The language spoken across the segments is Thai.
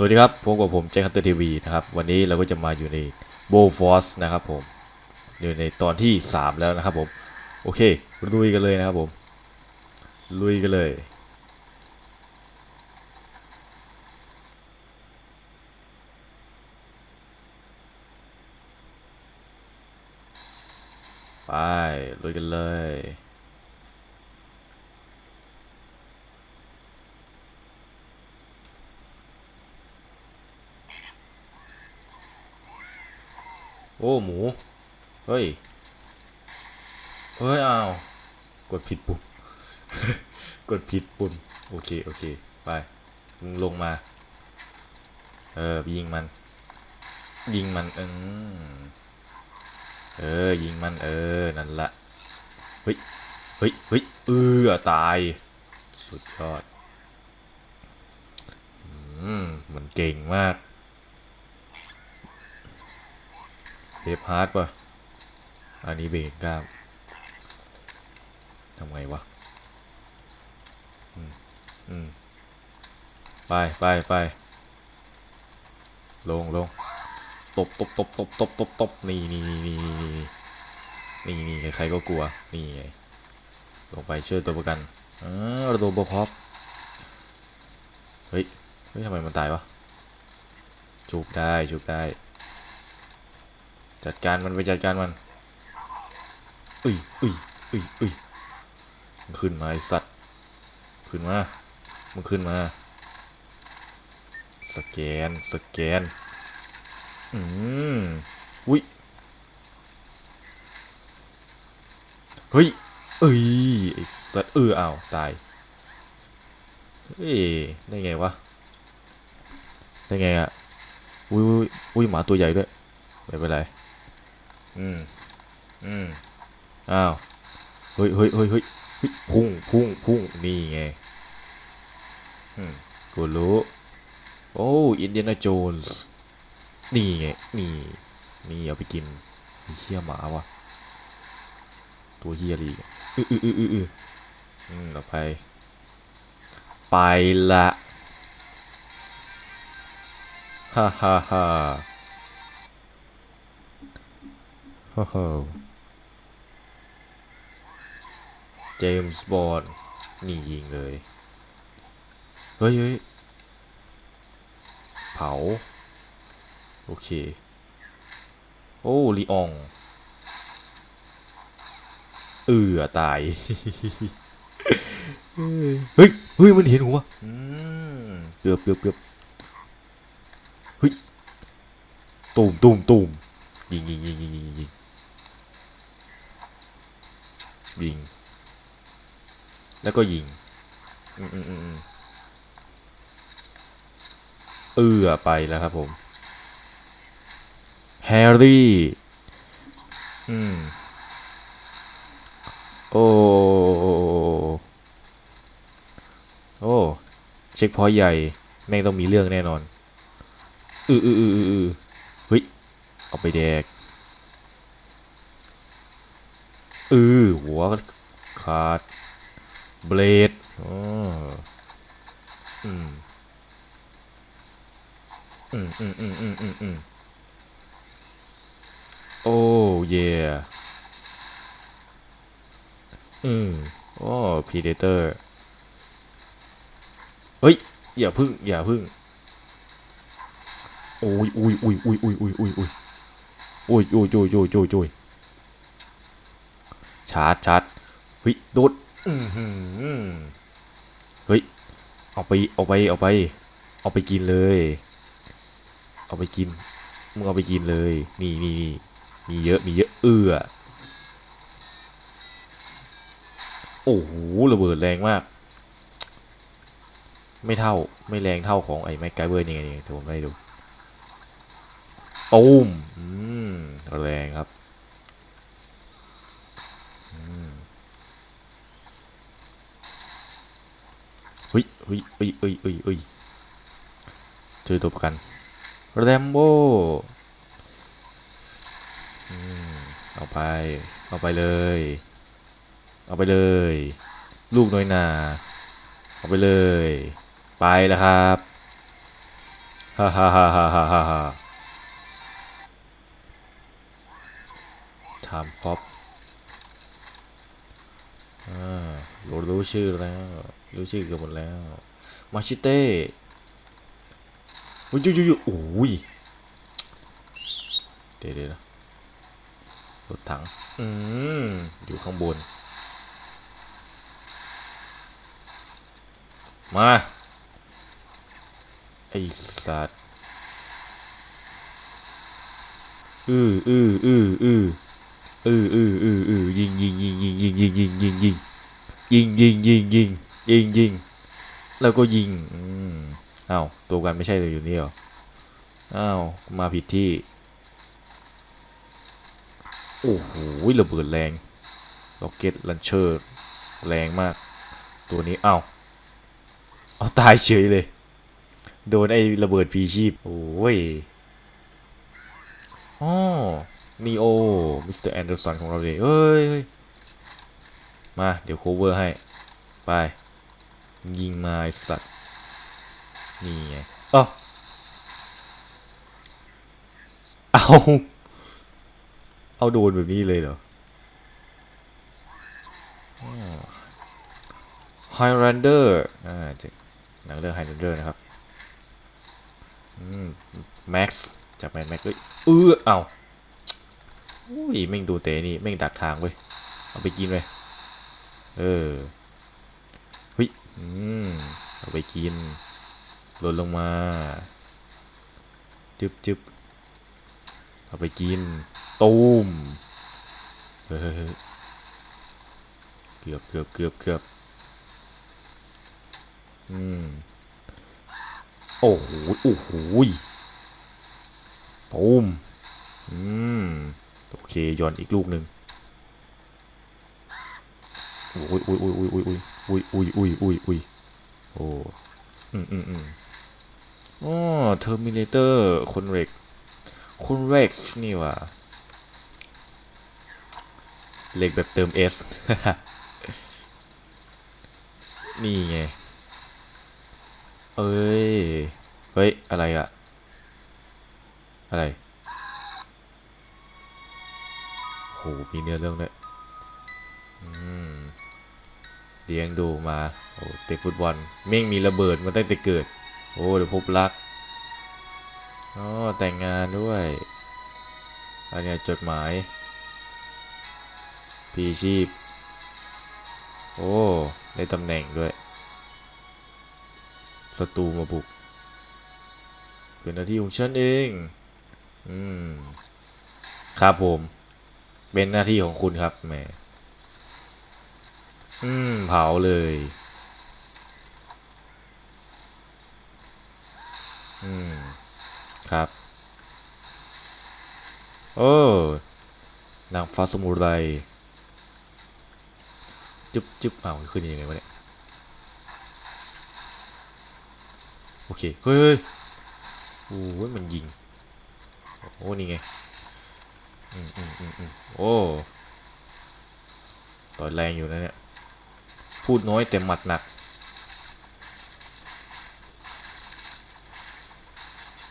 สวัสดีครับพบกับผมแจ็คฮันเตอร์ทีวีนะครับ วันนี้เราก็จะมาอยู่ในโบฟอสนะครับผม อยู่ในตอนที่ 3 แล้วนะครับผม โอเค ลุยกันเลยนะครับผม ลุยกันเลย ไป ลุยกันเลย โอ้หมู เฮ้ย เฮ้ยอ้าวกดผิดปุ่ม กดผิดปุ่ม โอเค โอเค ไปมึงลงมา เออยิงมัน ยิงมัน เออเออ ยิงมัน เออ นั่นละเฮ้ย เฮ้ย เฮ้ย เออ ตาย สุดยอด อืม มันเก่งมาก เทปฮาร์ดป่ะ อันนี้เบรกกล้ามทำไงวะ อืม อืม ไปไปไป ลงลงตบตบตบตบตบตบตบนี่นี่นี่นี่นี่นี่นี่ใครๆก็กลัว นี่ไง ลงไปช่วยตัวประกันเออระดมบคอปเฮ้ย เฮ้ยทำไมมันตายวะจูบได้จูบได้ จัดการมันไปจัดการมันอุ้ยอุ้ยอุ้ยอุ้ยมันขึ้นมาไอสัตว์ ขึ้นมามันขึ้นมา สแกน สแกน อืมอุ้ย เฮ้ย เอ้ย ไอสัตว์ เอออ้าว ตายเฮ้ได้ไงวะ ได้ไงอะอุ้ยอุ้ยอุ้ยหมาตัวใหญ่ด้วย ไม่เป็นไร อืม อืม อ้าว เฮ้ยเฮ้ยเฮ้ยเฮ้ยพุ่งพุ่งพุ่งนี่ไง อืม กูรู้ โอ้อินเดียนาโจนส์ นี่ไง นี่ นี่เอาไปกินเหี้ยหมาวะ ตัวเหี้ยอะไรอีกอืออืออืออืออืออืมเราไป ไปละฮ่าฮ่าฮ่า โหเจมส์บอนด์นี่ยิงเลย เฮ้ยเฮ้ยเผา โอเค โอ้ลีอองเออตาย เฮ้ย เฮ้ย มันเห็นหัวเกือบเกือบเกือบเฮ้ยตูมตูมตูมยิงยิงยิงยิงยิง ยิง แล้วก็ยิง อืมอืมอืมอืมเอือไปแล้วครับผมแฮร์รี่ อืม โอ้ โอ้ เช็คพอยต์ใหญ่ แม่งต้องมีเรื่องแน่นอน อืออืออืออืออือเฮ้ย เอาไปแดก เออหัวขาด เบลดอ๋ออืมอืมอืมอืมอืมอืมอืมโอ้เย่อืมโอ้พีเดเตอร์ เฮ้ย อย่าพึ่ง อย่าพึ่งโอ้ยอุ้ยอุ้ยอุ้ยอุ้ยอุ้ยอุ้ยอุ้ยโอ้ยโอ้ยโอ้ยโอ้ยโอ้ยโอ้ย ชาร์จชาร์จเฮ้ยโดดอื้อหือเฮ้ยเอาไปเอาไปเอาไป เอาไปกินเลย เอาไปกินมึงเอาไปกินเลยนี่นี่นี่มีเยอะมีเยอะเอื้อโอ้โหระเบิดแรงมาก ไม่เท่าไม่แรงเท่าของไอ้แม็กไกเวอร์นี่ไงนี่เดี๋ยวผมให้ดูตูมอืมแรงครับ เฮ้ยเฮ้ยเฮ้ยเฮ้ยเฮ้ยเฮ้ยเจอตัวประกันแรมโบ้เอาไป เอาไปเลย เอาไปเลย ลูกน้อยนา เอาไปเลย ไปแล้วครับฮ่าฮ่าฮ่าฮ่าฮ่าฮ่าฮ่าถามครอบอ่ารู้ชื่อแล้ว รู้ชื่อกันหมดแล้ว มาชิเต้อุ้ยยุยยุยโอ้ยเดี๋ยวเดี๋ยวนะรถถัง อืม อยู่ข้างบน มา ไอสัตว์อืออืออืออืออืออืออืออือยิงยิงยิงยิงยิงยิงยิงยิงยิงยิงยิงยิง ยิงยิงแล้วก็ยิงอืมอ้าวตัวกันไม่ใช่เลยอยู่นี่หรออ้าวมาผิดที่โอ้โหระเบิดแรงล็อกเก็ตลันเชอร์แรงมาก ตัวนี้อ้าวเอาตายเฉยเลย โดนไอ้ระเบิดพีชีพโอ้ยอ๋อนีโอมิสเตอร์แอนเดอร์สันของเราเลยเอ้ยเฮ้ยมา เดี๋ยวโคเวอร์ให้ ไป ยิงมาสัตว์ นี่ไงเอ้าเอา เอาโดนแบบนี้เลยเหรอไฮแลนเดอร์ อ่าจากหนังเรื่องไฮแลนเดอร์นะครับแม็กซ์จากแมนแม็กซ์เอ้ยเออเอาอุ้ยแม่งดูเตะนี่แม่งดักทางเว้ย เอาไปกินเลย เออ อืมเอาไปกินหล่นลงมาจึ๊บจึ๊บเอาไปกิน ตูมเฮ้ยเกือบเกือบเกือบเกือบอืม โอ้โห โอ้โหตูมอืม โอเคย้อนอีกลูกหนึ่งโอ้ยโอ้ยโอ้ยอุ้ยอุ้ย อุ้ยอุ้ยอุ้ยอุ้ยอุ้ยโอ้อืมอืมอืมอ๋อเทอร์มินเตอร์คนเร็กคนเร็กซ์นี่ว่ะเหล็กแบบเติม S นี่ไง เอ้ย เฮ้ย อะไรอะอะไร โห มีเนื้อเรื่องด้วยอืม เลี้ยงดูมาโอ้เตะฟุตบอลเม่งมีระเบิดมาตั้งแต่เกิด โอ้เดี๋ยวพบรักอ๋อแต่งงานด้วยอันเนี้ยจดหมายพีชีพ โอ้ ได้ตำแหน่งด้วยศัตรูมาบุก เป็นหน้าที่ของฉันเอง อืม ครับผม เป็นหน้าที่ของคุณครับแหม อืม เผาเลย อืม ครับ โอ้นางฟ้าสมุไร จุ๊บจุ๊บอ้าวขึ้นยังไงวะเนี่ย โอเค เฮ้ยเฮ้ยโอ้ยมันยิง โอ้ นี่ไง อืมอืมอืมอืมโอ้ต่อยแรงอยู่นะเนี่ย พูดน้อยแต่หมัดหนัก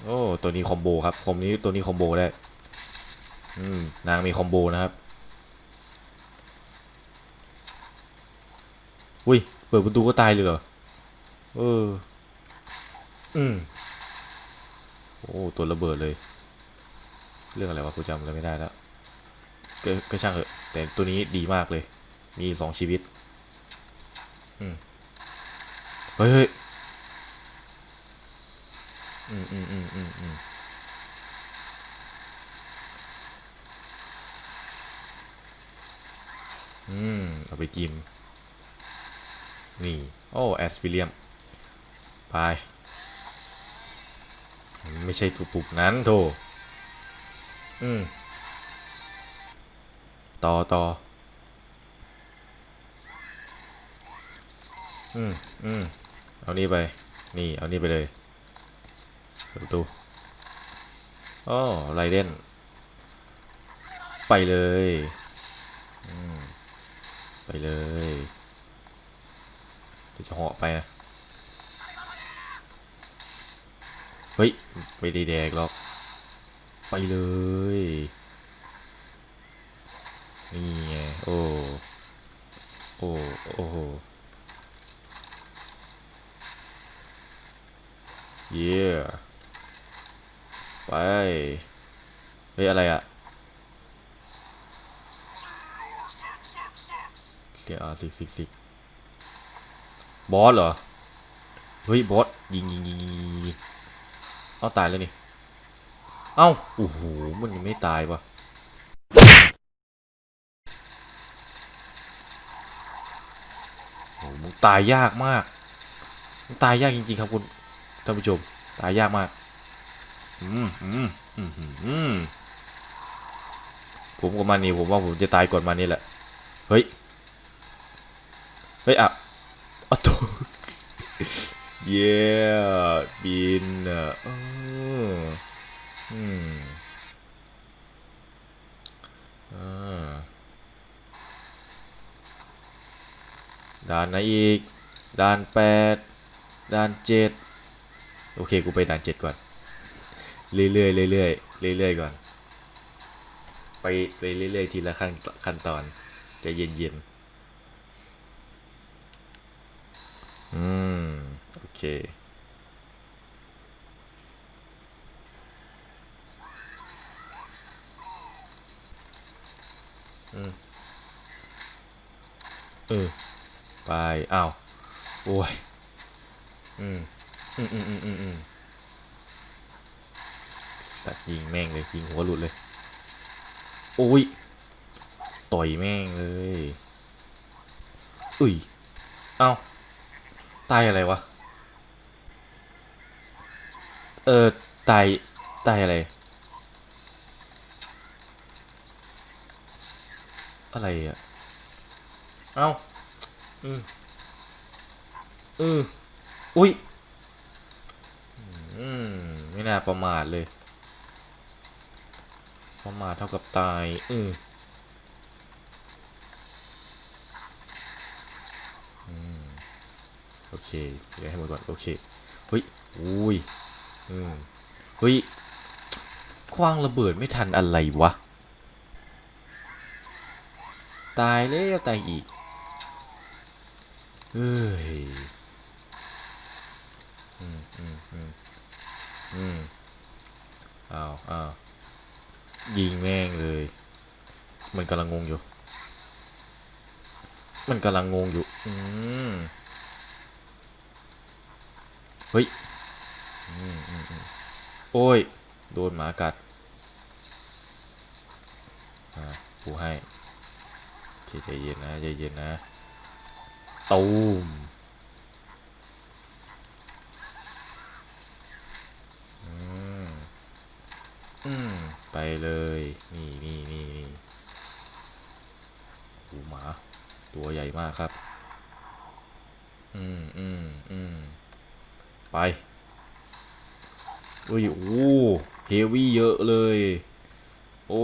โอ้ ตัวนี้คอมโบครับคอมนี้ตัวนี้คอมโบได้ อืม นางมีคอมโบนะครับ อุ้ย เปิดประตูก็ตายเลยเหรอ เออ อืม โอ้ ตัวระเบิดเลย เรื่องอะไรวะกูจำอะไรไม่ได้แล้วก็ช่างเถอะแต่ตัวนี้ดีมากเลย มีสองชีวิต เฮ้ยเฮ้ยอืมอืมอืมอืมอืมอืม เอาไปกิน นี่ โอ้ แอสฟิเลียม ไป ไม่ใช่ถูกปุกนั้นโถอืม ต่อต่อ อืมอืมเอานี่ไป นี่เอานี่ไปเลยประตูอ๋อไรเดนไปเลยอืมไปเลยจะเหาะไปนะเฮ้ย ไม่ได้แดกหรอก ไปเลย นี่ไง โอ้ โอ้ โอ้โห เย้ไป เฮ้ย อะไรอะเสียอ่าสิกสิกสิกบอสเหรอ เฮ้ย บอส ยิงยิงยิงยิงยิงเอาตายแล้วนี่ เอ้า โอ้โห มันยังไม่ตายวะโอ้โหมึงตายยากมาก มึงตายยากจริงๆครับคุณ ท่านผู้ชม ตายยากมาก อืมอืมอืมผมกับมันนี่ผมว่าผมจะตายก่อนมันนี่แหละ เฮ้ย เฮ้ยอะอ้าวโถเย้บินอะอออืมอ่าด่านไหนอีก ด่านแปดด่านเจ็ด โอเคกูไปด่านเจ็ดก่อน เรื่อยๆเรื่อยๆเรื่อยๆก่อน ไปไปเรื่อยๆทีละขั้นขั้นตอนจะเย็นๆอืมโอเคอืมเออ ไป อ้าว โอ้ย อืม อืมอืมอืมอืมอืมสัตว์ยิงแม่งเลยยิงหัวหลุดเลย โอ้ย ต่อยแม่งเลยอุ้ย เอ้าตายอะไรวะ เออตายตายอะไร อะไรอะ เอ้าอืมอืออุ้ย อืม ไม่น่าประมาทเลย ประมาทเท่ากับตาย อืมโอเคเดี๋ยวให้หมดก่อน โอเคเฮ้ยอุ้ยอืมเฮ้ยคว้างระเบิดไม่ทันอะไรวะ ตายแล้วตายอีก เฮ้ย อืมอืมอืม อืมอ้าวอ้าวยิงแม่งเลย มันกำลังงงอยู่ มันกำลังงงอยู่ อืมเฮ้ยอืมอืมอืมโอ้ย โดนหมากัด อ่ากูให้ใจเย็นนะใจเย็นนะตูมอืม อืม ไปเลย นี่นี่นี่นี่โอ้หมา ตัวใหญ่มากครับ อืมอืมอืมไปเอ้ยโอ้เฮวี่เยอะเลย โอ้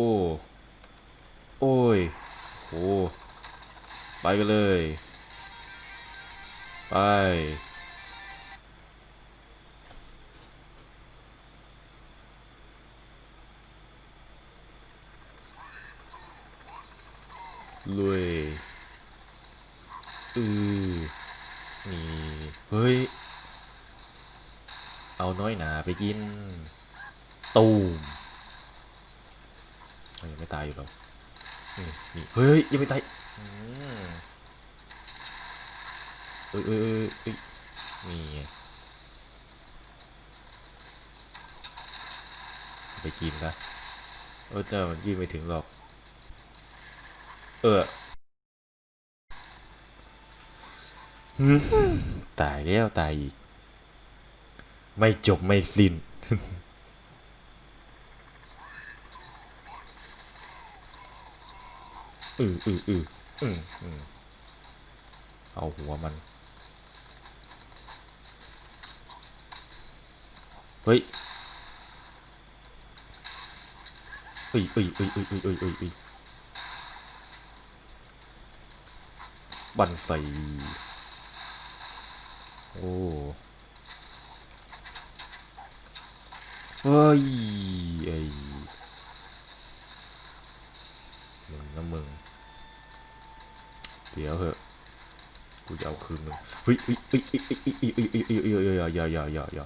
โอ้ยโอ้ไปกันเลย ไป ลุยอือนี่เฮ้ย เอาน้อยหนาไปกิน ตูมยังไม่ตายอยู่หรอกนี่นี่เฮ้ยยังไม่ตายเอ้ยเอ้ยเอ้ยเอ้ยนี่ไงไปกินซะเออแต่มันยืนไม่ถึงหรอก เออตายแล้วตายอีก ไม่จบไม่สิ้น อืออืออืออืออือเอาหัวมัน เฮ้ยเอ้ยเอ้ยเอ้ยเอ้ยเอ้ยเอ้ยเอ้ยเอ้ย บันใส่โอ้เฮ้ยไอ้มึงนะมึง เดี๋ยวเหอะกูจะเอาคืนมึงเฮ้ยเฮ้ยเฮ้ยเฮ้ยเฮ้ยเฮ้ยเฮ้ยเฮ้ยเฮ้ยเฮ้ยเฮ้ยอย่าอย่าอย่าอย่า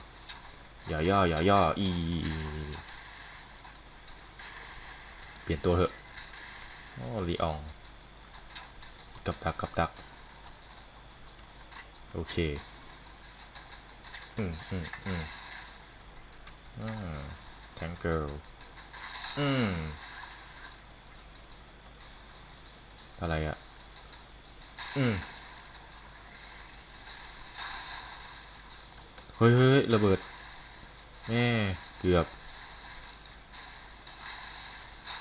อย่าอย่าอย่าอย่าอีเปลี่ยนตัวเถอะอ๋อลีออง กับดักกับดัก โอเค อืมอืมอืมอืมแทงเกิลอืม อะไรอะ อืม เฮ้ยเฮ้ยระเบิดแม่เกือบ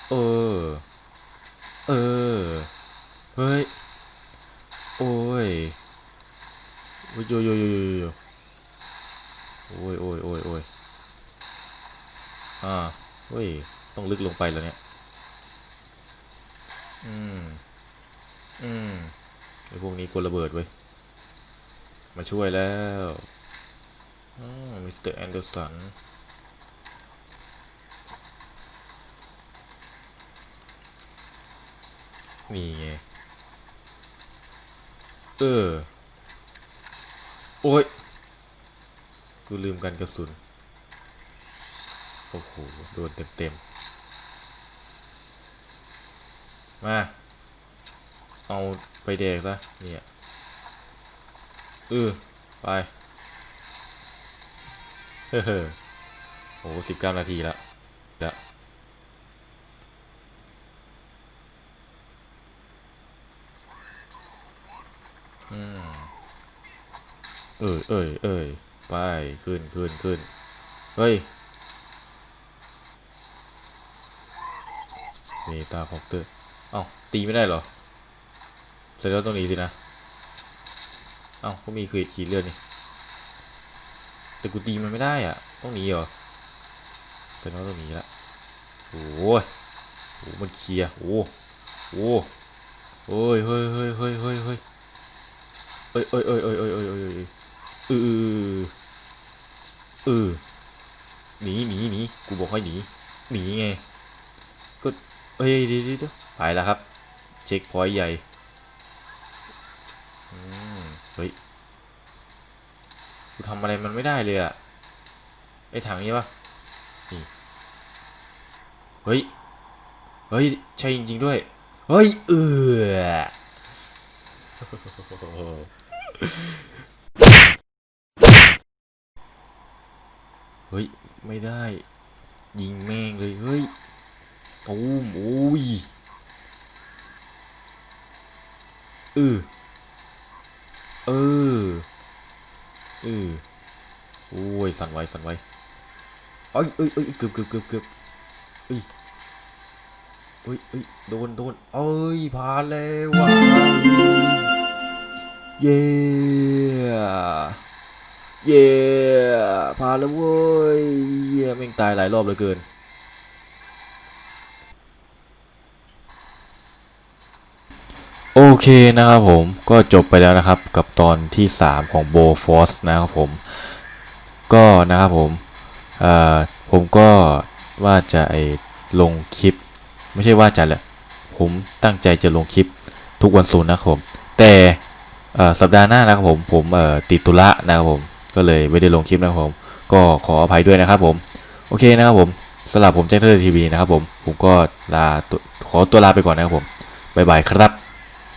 เออ เออ เฮ้ย โอ้ย โอ้ยโยโยโยโยโยโอ้ยโอ้ยโอ้ยโอ้ยอ่าเฮ้ย ต้องลึกลงไปแล้วเนี่ย อืม อืมไอพวกนี้กลระเบิดเว้ย มาช่วยแล้วมมิสเตอร์แอนเดอร์สันนี่ไง เออ โอ้ย กูลืมกันกระสุน โอ้โห โดนเต็มเต็มๆ มา เอาไปแดกซะ เนี่ย เออ ไป เฮ้อโอ้สิบเก้านาทีแล้วแล้ว เอ้ยเอ้ยเอ้ยไป ขึ้นขึ้นขึ้นเฮ้ยเมตาคอปเตอร์เอ้า ตีไม่ได้เหรอเสร็จแล้วตรงนี้สินะ เอ้าก็มีคือขีดเลือดนี่ แต่กูตีมันไม่ได้อะต้องหนีเหรอเสร็จแล้วต้องหนีละโอ้ยโอ้มันเคลียร์โอ้โอ้เฮ้ยเฮ้ยเฮ้ยเฮ้ยเฮ้ย เอ้ยเอ้ยเอ้ยเอ้ยเอ้ยเอ้ยเอ้ยเออเออหนีหนีหนีกูบอกให้หนีหนีไงก็เอ้ยเดี๋เดี๋ยไปแล้วครับ เช็คพอยต์ใหญ่เฮ้ยกูทำอะไรมันไม่ได้เลยอะไอ้ถังนี้ปะนี่เฮ้ยเฮ้ยใช่จริงๆด้วย เฮ้ยเออ เฮ้ย ไม่ได้ ยิงแม่งเลย เฮ้ยตูมโอ้ยเออเออเออโอ้ย สั่นไว้ สั่นไว้เอ้ยเอ้ยเอ้ยเกือบเกือบเกือบเกือบเอ้ยเอ้ยเอ้ยโดนโดนเอ้ยผ่านแล้วว้าว เย้เย้ผ่านแล้วเว้ยเย้แม่งตายหลายรอบเหลือเกิน โอเคนะครับผมก็จบไปแล้วนะครับกับตอนที่ 3 ของโบฟอสนะครับผม ก็นะครับผมผมก็ว่าจะไอลงคลิป ไม่ใช่ว่าจะแหละผมตั้งใจจะลงคลิปทุกวันศุกร์นะครับผม แต่ สัปดาห์หน้านะครับผมผมติดตุระนะครับผมก็เลยไม่ได้ลงคลิปนะครับผมก็ขออภัยด้วยนะครับผมโอเคนะครับผมสำหรับผมแจ้งเทอร์ทีวีนะครับผมผมก็ลาขอตัวลาไปก่อนนะครับผมบ๊ายบายครับ